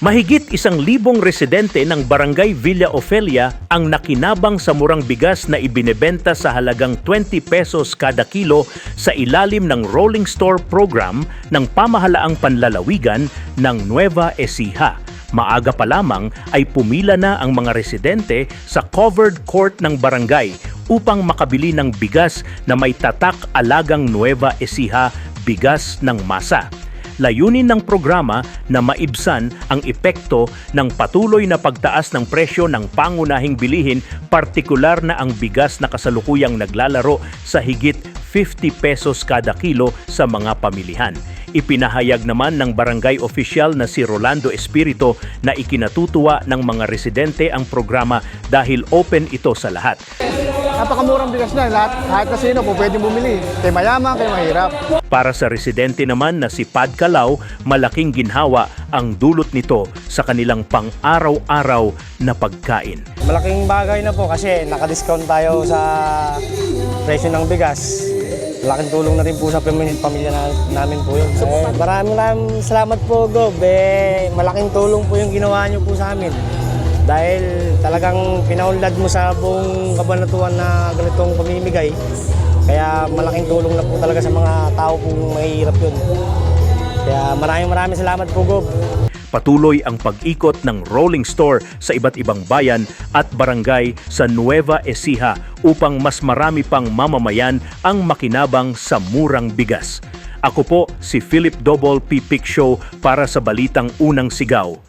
Mahigit isang libong residente ng Barangay Villa Ofelia ang nakinabang sa murang bigas na ibinebenta sa halagang 20 pesos kada kilo sa ilalim ng Rolling Store Program ng pamahalaang panlalawigan ng Nueva Ecija. Maaga pa lamang ay pumila na ang mga residente sa covered court ng barangay upang makabili ng bigas na may tatak alagang Nueva Ecija bigas ng masa. Layunin ng programa na maibsan ang epekto ng patuloy na pagtaas ng presyo ng pangunahing bilihin, partikular na ang bigas na kasalukuyang naglalaro sa higit 50 pesos kada kilo sa mga pamilihan. Ipinahayag naman ng barangay official na si Rolando Espirito na ikinatutuwa ng mga residente ang programa dahil open ito sa lahat. Napakamurang bigas na. Lahat, kahit na sino po pwedeng bumili. Kay mayaman, kay mahirap. Para sa residente naman na si Pad Calao, malaking ginhawa ang dulot nito sa kanilang pang-araw-araw na pagkain. Malaking bagay na po kasi naka-discount tayo sa presyo ng bigas. Malaking tulong na rin po sa pamilya, pamilya na, namin po yun. Eh, maraming maraming salamat po, Gob. Eh, malaking tulong po yung ginawa niyo po sa amin. Dahil talagang pinaunlad mo sa buong kabanatuan na ganitong pamimigay. Kaya malaking tulong na po talaga sa mga tao pong mahihirap yun. Kaya maraming maraming salamat po, Gob. Patuloy ang pag-ikot ng rolling store sa iba't ibang bayan at barangay sa Nueva Ecija upang mas marami pang mamamayan ang makinabang sa murang bigas. Ako po si Philip Double P. Pic Show para sa Balitang Unang Sigaw.